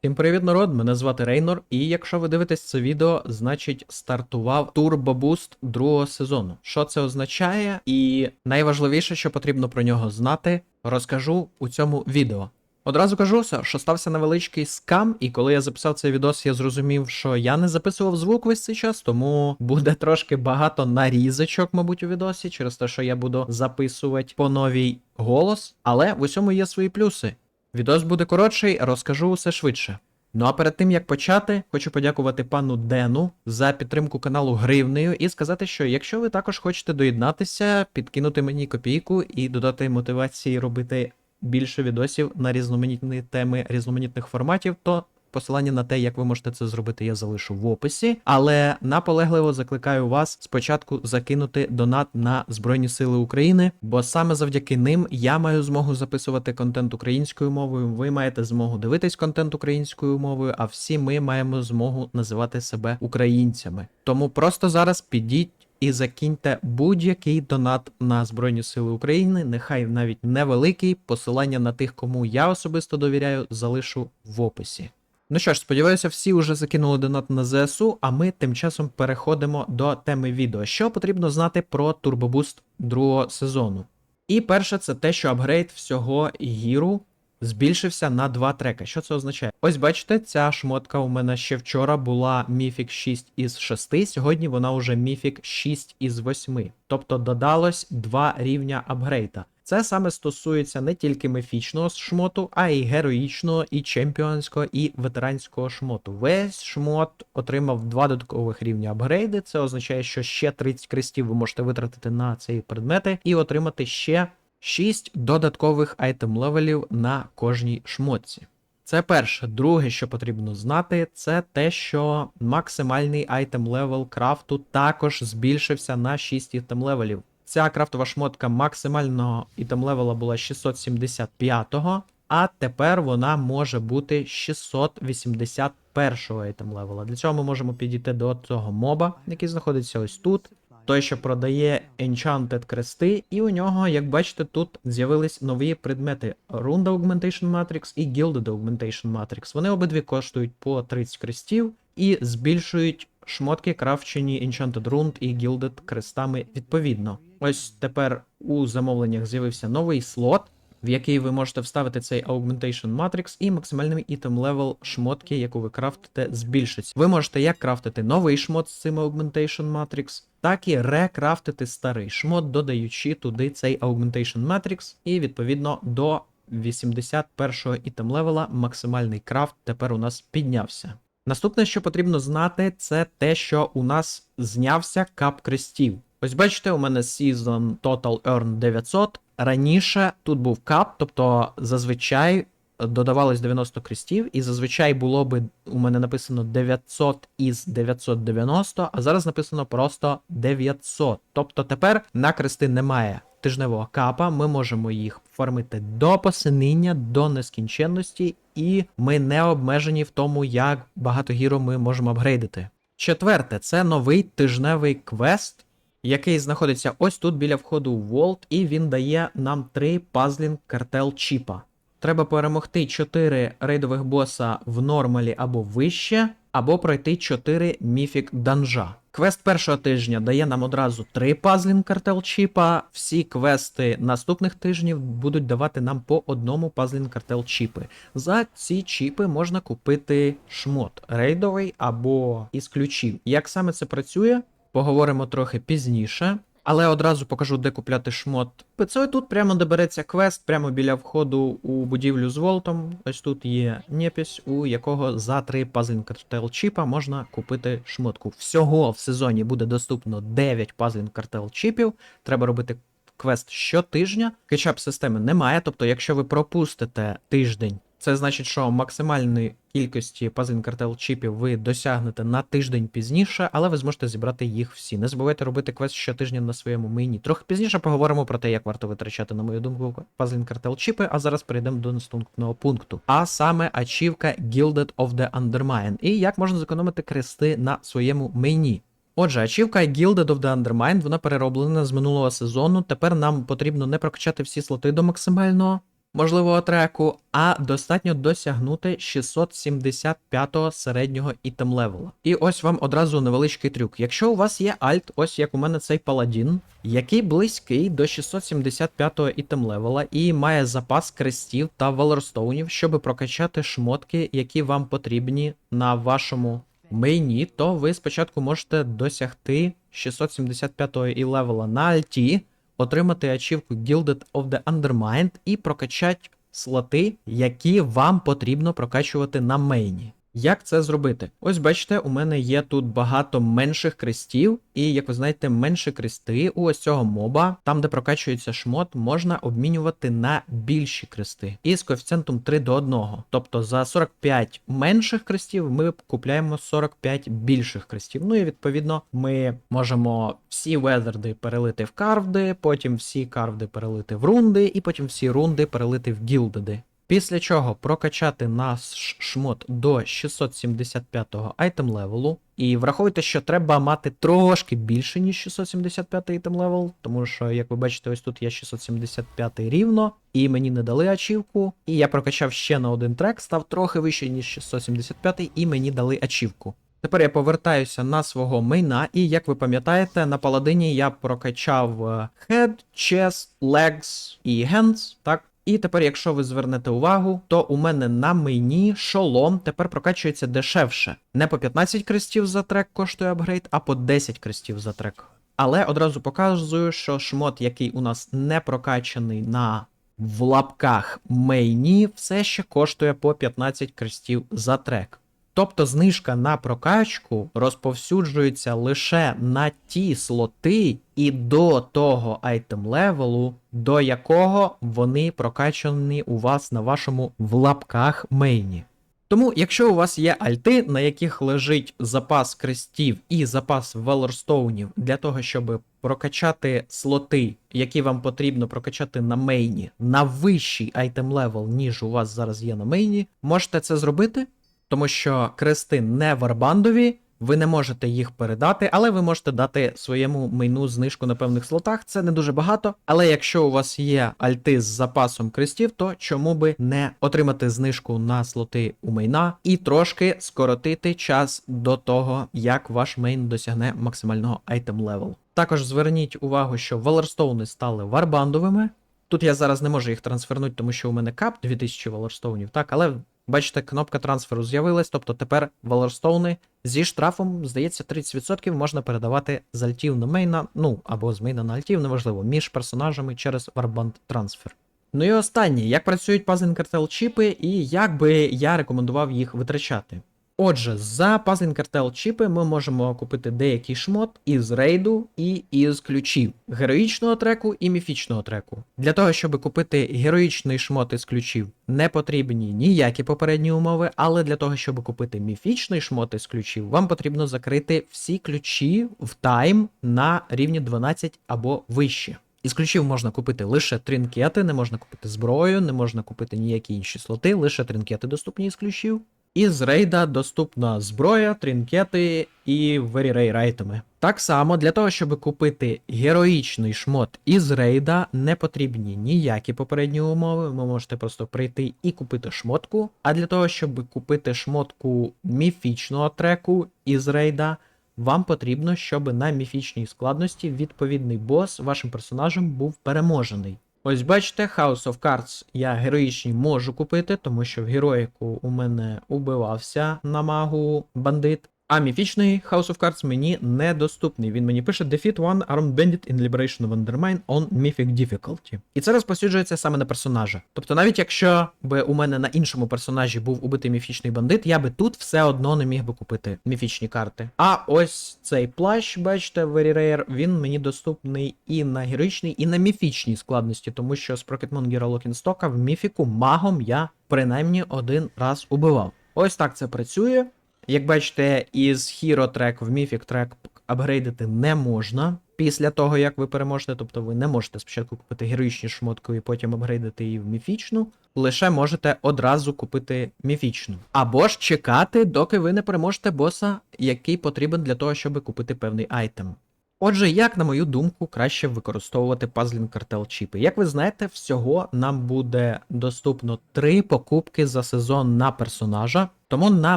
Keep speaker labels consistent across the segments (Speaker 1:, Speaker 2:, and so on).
Speaker 1: Всім привіт, народ! Мене звати Рейнор, і якщо ви дивитесь це відео, значить стартував Boost другого сезону. Що це означає? І найважливіше, що потрібно про нього знати, розкажу у цьому відео. Одразу кажу, що стався невеличкий скам, і коли я записав цей відос, я зрозумів, що я не записував звук весь цей час, тому буде трошки багато нарізочок, мабуть, у відосі, через те, що я буду записувати по новій голос. Але в усьому є свої плюси. Відос буде коротший, розкажу усе швидше. Ну а перед тим як почати, хочу подякувати пану Дену за підтримку каналу гривнею і сказати, що якщо ви також хочете доєднатися, підкинути мені копійку і додати мотивації робити більше відосів на різноманітні теми різноманітних форматів, то посилання на те, як ви можете це зробити, я залишу в описі. Але наполегливо закликаю вас спочатку закинути донат на Збройні Сили України, бо саме завдяки ним я маю змогу записувати контент українською мовою. Ви маєте змогу дивитись контент українською мовою, а всі ми маємо змогу називати себе українцями. Тому просто зараз підіть. І закиньте будь-який донат на Збройні Сили України, нехай навіть невеликий. Посилання на тих, кому я особисто довіряю, залишу в описі. Ну що ж, сподіваюся, всі вже закинули донат на ЗСУ, а ми тим часом переходимо до теми відео. Що потрібно знати про турбобуст другого сезону? І перше, це те, що апгрейд всього гіру збільшився на два треки. Що це означає? Ось бачите, ця шмотка у мене ще вчора була Mythic 6 із 6, сьогодні вона вже Mythic 6 із 8. Тобто додалось два рівня апгрейда. Це саме стосується не тільки міфічного шмоту, а й героїчного, і чемпіонського, і ветеранського шмоту. Весь шмот отримав два додаткових рівня апгрейди. Це означає, що ще 30 крестів ви можете витратити на ці предмети і отримати ще 6 додаткових айтем левелів на кожній шмотці. Це перше. Друге, що потрібно знати, це те, що максимальний айтем левел крафту також збільшився на 6 айтем левелів. Ця крафтова шмотка максимального ітем левела була 675-го, а тепер вона може бути 681-го айтем левела. Для цього ми можемо підійти до цього моба, який знаходиться ось тут. Той, що продає Enchanted крести, і у нього, як бачите, тут з'явились нові предмети Runda Augmentation Matrix і Gilded Augmentation Matrix. Вони обидві коштують по 30 крестів і збільшують шмотки, крафчені Enchanted Rund і Gilded крестами відповідно. Ось тепер у замовленнях з'явився новий слот, в який ви можете вставити цей Augmentation Matrix і максимальний ітем левел шмотки, яку ви крафтите, збільшиться. Ви можете як крафтити новий шмот з цим Augmentation Matrix, так і рекрафтити старий шмот, додаючи туди цей Augmentation Matrix, і відповідно до 81-го ітем левела максимальний крафт тепер у нас піднявся. Наступне, що потрібно знати, це те, що у нас знявся кап крестів. Ось бачите, у мене Season Total Earn 900. Раніше тут був кап, тобто зазвичай додавалось 90 крестів, і зазвичай було би у мене написано 900 із 990, а зараз написано просто 900. Тобто тепер на крести немає тижневого капа, ми можемо їх фармити до посиніння, до нескінченності, і ми не обмежені в тому, як багато гіро ми можемо апгрейдити. Четверте, це новий тижневий квест який знаходиться ось тут біля входу в Волт, і він дає нам три пазлінг картел чіпа. Треба перемогти 4 рейдових боса в нормалі або вище, або пройти 4 міфік данжа. Квест першого тижня дає нам одразу 3 пазлін картел чіпа. Всі квести наступних тижнів будуть давати нам по одному пазлін картел чіпи. За ці чіпи можна купити шмот рейдовий або із ключів. Як саме це працює? Поговоримо трохи пізніше, але одразу покажу, де купляти шмот. Це тут прямо де береться квест, прямо біля входу у будівлю з Волтом. Ось тут є непись, у якого за 3 пазлінг картел чіпа можна купити шмотку. Всього в сезоні буде доступно 9 пазлінг картел чіпів. Треба робити квест щотижня. Кетчап системи немає, тобто, якщо ви пропустите тиждень. Це значить, що максимальної кількості пазин картел чіпів ви досягнете на тиждень пізніше, але ви зможете зібрати їх всі. Не забувайте робити квест щотижня на своєму мені. Трохи пізніше поговоримо про те, як варто витрачати, на мою думку, пазин картел чіпи, а зараз перейдемо до наступного пункту. А саме ачівка Gilded of the Undermine. І як можна зекономити крести на своєму мені. Отже, ачівка Gilded of the Undermine, вона перероблена з минулого сезону. Тепер нам потрібно не прокачати всі слоти до максимального. Можливого треку, а достатньо досягнути 675-го середнього ітем левела. І ось вам одразу невеличкий трюк. Якщо у вас є альт, ось як у мене цей паладін, який близький до 675-го ітем левела і має запас крестів та валерстоунів, щоб прокачати шмотки, які вам потрібні на вашому мейні, то ви спочатку можете досягти 675-го і левела на альті, отримати ачівку Gilded of the Undermind і прокачати слоти, які вам потрібно прокачувати на мейні. Як це зробити? Ось бачите, у мене є тут багато менших крестів, і як ви знаєте, менші крести у ось цього моба, там де прокачується шмот, можна обмінювати на більші крести із коефіцієнтом 3 до 1. Тобто за 45 менших крестів ми купляємо 45 більших крестів. Ну і відповідно ми можемо всі везерди перелити в карвди, потім всі карвди перелити в рунди, і потім всі рунди перелити в гілдеди. Після чого прокачати наш шмот до 675-го айтем левелу. І враховуйте, що треба мати трошки більше, ніж 675 айтем левел, тому що, як ви бачите, ось тут є 675 рівно, і мені не дали ачівку. І я прокачав ще на один трек, став трохи вищий, ніж 675, і мені дали ачівку. Тепер я повертаюся на свого мейна, і як ви пам'ятаєте, на паладині я прокачав е, head, chest, legs і hands, так? І тепер, якщо ви звернете увагу, то у мене на мені шолом тепер прокачується дешевше. Не по 15 крестів за трек коштує апгрейд, а по 10 крестів за трек. Але одразу показую, що шмот, який у нас не прокачаний на в лапках мейні, все ще коштує по 15 крестів за трек. Тобто знижка на прокачку розповсюджується лише на ті слоти і до того айтем левелу, до якого вони прокачані у вас на вашому в лапках мейні. Тому, якщо у вас є альти, на яких лежить запас крестів і запас велорстоунів для того, щоб прокачати слоти, які вам потрібно прокачати на мейні, на вищий айтем левел, ніж у вас зараз є на мейні, можете це зробити тому що крести не варбандові, ви не можете їх передати, але ви можете дати своєму мейну знижку на певних слотах. Це не дуже багато. Але якщо у вас є альти з запасом крестів, то чому би не отримати знижку на слоти у мейна і трошки скоротити час до того, як ваш мейн досягне максимального айтем левел. Також зверніть увагу, що валерстоуни стали варбандовими. Тут я зараз не можу їх трансфернути, тому що у мене кап 2000 валерстоунів, так, але Бачите, кнопка трансферу з'явилась, тобто тепер валерстоуни зі штрафом, здається, 30% можна передавати з альтів на мейна, ну або з мейна на альтів, неважливо, між персонажами через Warband трансфер. Ну і останнє, як працюють пазлінг картел чіпи і як би я рекомендував їх витрачати. Отже, за Puzzling Cartel чіпи ми можемо купити деякий шмот із рейду і із ключів героїчного треку і міфічного треку. Для того, щоб купити героїчний шмот із ключів, не потрібні ніякі попередні умови, але для того, щоб купити міфічний шмот із ключів, вам потрібно закрити всі ключі в тайм на рівні 12 або вище. Із ключів можна купити лише тринкети, не можна купити зброю, не можна купити ніякі інші слоти, лише тринкети доступні із ключів. Із рейда доступна зброя, тринкети і rare айтеми. Так само для того, щоб купити героїчний шмот із рейда, не потрібні ніякі попередні умови. Ви можете просто прийти і купити шмотку. А для того, щоб купити шмотку міфічного треку із рейда, вам потрібно, щоб на міфічній складності відповідний бос вашим персонажем був переможений. Ось бачите, House of Cards я героїчні можу купити, тому що в героїку у мене убивався на магу бандит. А міфічний House of Cards мені недоступний. Він мені пише Defeat one armed bandit in Liberation of Undermine on Mythic Difficulty. І це розповсюджується саме на персонажа. Тобто, навіть якщо би у мене на іншому персонажі був убитий міфічний бандит, я би тут все одно не міг би купити міфічні карти. А ось цей плащ, бачите, Very Rare, він мені доступний і на героїчній, і на міфічній складності, тому що з Прокетмонгера Локінстока в міфіку магом я принаймні один раз убивав. Ось так це працює. Як бачите, із Hero трек в Mythic трек апгрейдити не можна після того, як ви переможете. Тобто ви не можете спочатку купити героїчні шмотку і потім апгрейдити її в міфічну. Лише можете одразу купити міфічну. Або ж чекати, доки ви не переможете боса, який потрібен для того, щоб купити певний айтем. Отже, як на мою думку, краще використовувати Puzzling Cartel чіпи? Як ви знаєте, всього нам буде доступно три покупки за сезон на персонажа. Тому, на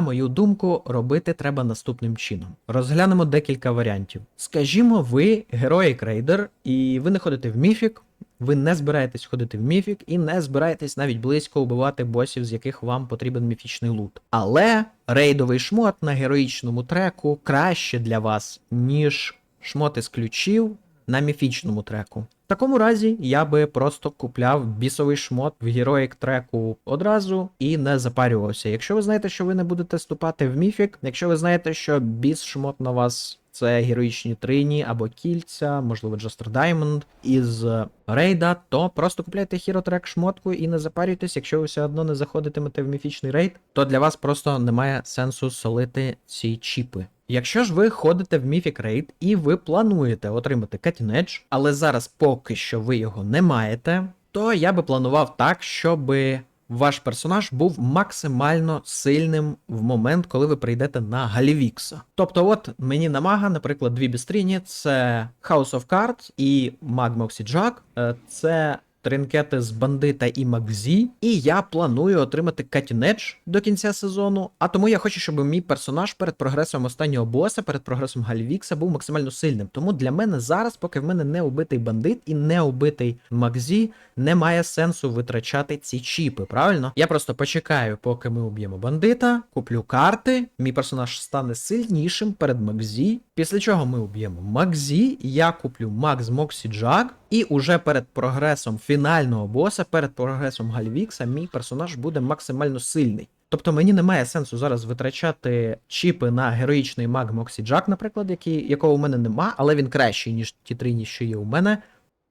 Speaker 1: мою думку, робити треба наступним чином. Розглянемо декілька варіантів. Скажімо, ви героїк рейдер, і ви не ходите в міфік. Ви не збираєтесь ходити в міфік і не збираєтесь навіть близько вбивати босів, з яких вам потрібен міфічний лут. Але рейдовий шмот на героїчному треку краще для вас, ніж шмоти з ключів на міфічному треку. В такому разі я би просто купляв бісовий шмот в героїк треку одразу і не запарювався. Якщо ви знаєте, що ви не будете ступати в міфік, якщо ви знаєте, що біс шмот на вас це героїчні трині або кільця, можливо, Джастер Даймонд із рейда, то просто купляйте Track шмотку і не запарюйтесь, якщо ви все одно не заходитимете в міфічний рейд, то для вас просто немає сенсу солити ці чіпи. Якщо ж ви ходите в Mythic Raid і ви плануєте отримати Edge, але зараз поки що ви його не маєте, то я би планував так, щоб ваш персонаж був максимально сильним в момент, коли ви прийдете на Галівікса. Тобто, от мені на мага, наприклад, дві бістріні це House of Cards і Mag Moxie Jack. Е, Це тринкети з бандита і Макзі, і я планую отримати Edge до кінця сезону. А тому я хочу, щоб мій персонаж перед прогресом останнього боса, перед прогресом Гальвікса був максимально сильним. Тому для мене зараз, поки в мене не убитий бандит і не убитий Макзі, немає сенсу витрачати ці чіпи. Правильно? Я просто почекаю, поки ми уб'ємо бандита, куплю карти. Мій персонаж стане сильнішим перед Макзі. Після чого ми уб'ємо Макзі, я куплю Макс Моксі Джаг, і уже перед прогресом фінального боса, перед прогресом Гальвікса, мій персонаж буде максимально сильний. Тобто мені немає сенсу зараз витрачати чіпи на героїчний маг Моксі Джак, наприклад, який, якого у мене нема, але він кращий, ніж ті трині, що є у мене.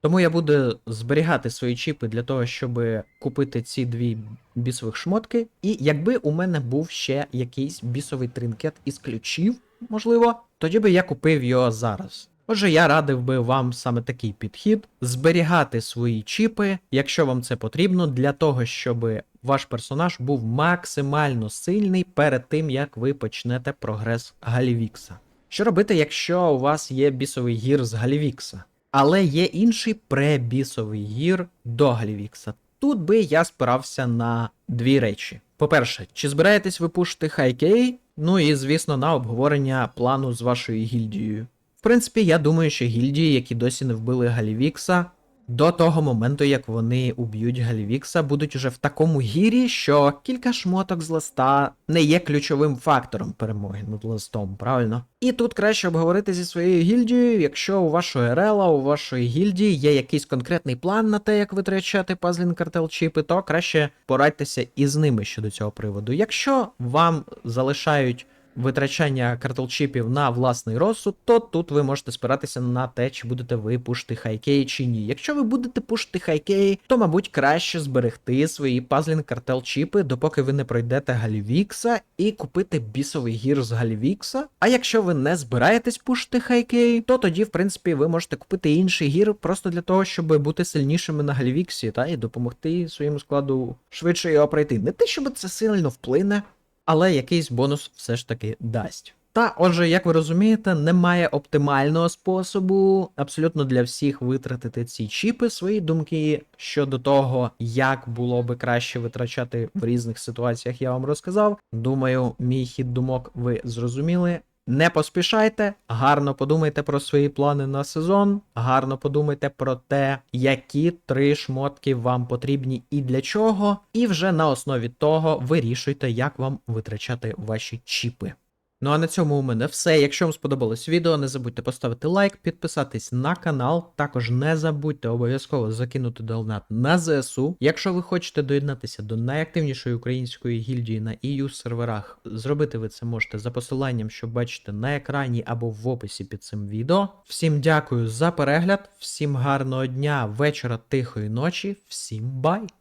Speaker 1: Тому я буду зберігати свої чіпи для того, щоб купити ці дві бісових шмотки. І якби у мене був ще якийсь бісовий тринкет із ключів, можливо, тоді би я купив його зараз. Отже, я радив би вам саме такий підхід: зберігати свої чіпи, якщо вам це потрібно, для того, щоб ваш персонаж був максимально сильний перед тим, як ви почнете прогрес Галівікса. Що робити, якщо у вас є бісовий гір з Галівікса? Але є інший пребісовий гір до Галівікса. Тут би я спирався на дві речі. По-перше, чи збираєтесь ви пушити хайкей? Ну і звісно, на обговорення плану з вашою гільдією. В принципі, я думаю, що гільдії, які досі не вбили Галівікса, до того моменту, як вони уб'ють Галівікса, будуть уже в такому гірі, що кілька шмоток з листа не є ключовим фактором перемоги над листом, правильно? І тут краще обговорити зі своєю гільдією, якщо у вашої рела, у вашої гільдії є якийсь конкретний план на те, як витрачати пазлін картел чіпи, то краще порадьтеся із ними щодо цього приводу. Якщо вам залишають витрачання картелчіпів на власний розсуд, то тут ви можете спиратися на те, чи будете ви пушити хайкей чи ні. Якщо ви будете пушити хайкей, то, мабуть, краще зберегти свої пазлін картел чіпи, допоки ви не пройдете Галівікса, і купити бісовий гір з Галівікса. А якщо ви не збираєтесь пушити хайкей, то тоді, в принципі, ви можете купити інший гір просто для того, щоб бути сильнішими на Галівіксі, та і допомогти своєму складу швидше його пройти. Не те, щоб це сильно вплине але якийсь бонус все ж таки дасть. Та, отже, як ви розумієте, немає оптимального способу абсолютно для всіх витратити ці чіпи. Свої думки щодо того, як було би краще витрачати в різних ситуаціях, я вам розказав. Думаю, мій хід думок ви зрозуміли. Не поспішайте, гарно подумайте про свої плани на сезон, гарно подумайте про те, які три шмотки вам потрібні і для чого, і вже на основі того вирішуйте, як вам витрачати ваші чіпи. Ну а на цьому у мене все. Якщо вам сподобалось відео, не забудьте поставити лайк, підписатись на канал. Також не забудьте обов'язково закинути донат на ЗСУ. Якщо ви хочете доєднатися до найактивнішої української гільдії на EU серверах, зробити ви це можете за посиланням, що бачите на екрані або в описі під цим відео. Всім дякую за перегляд, всім гарного дня, вечора, тихої ночі, всім бай!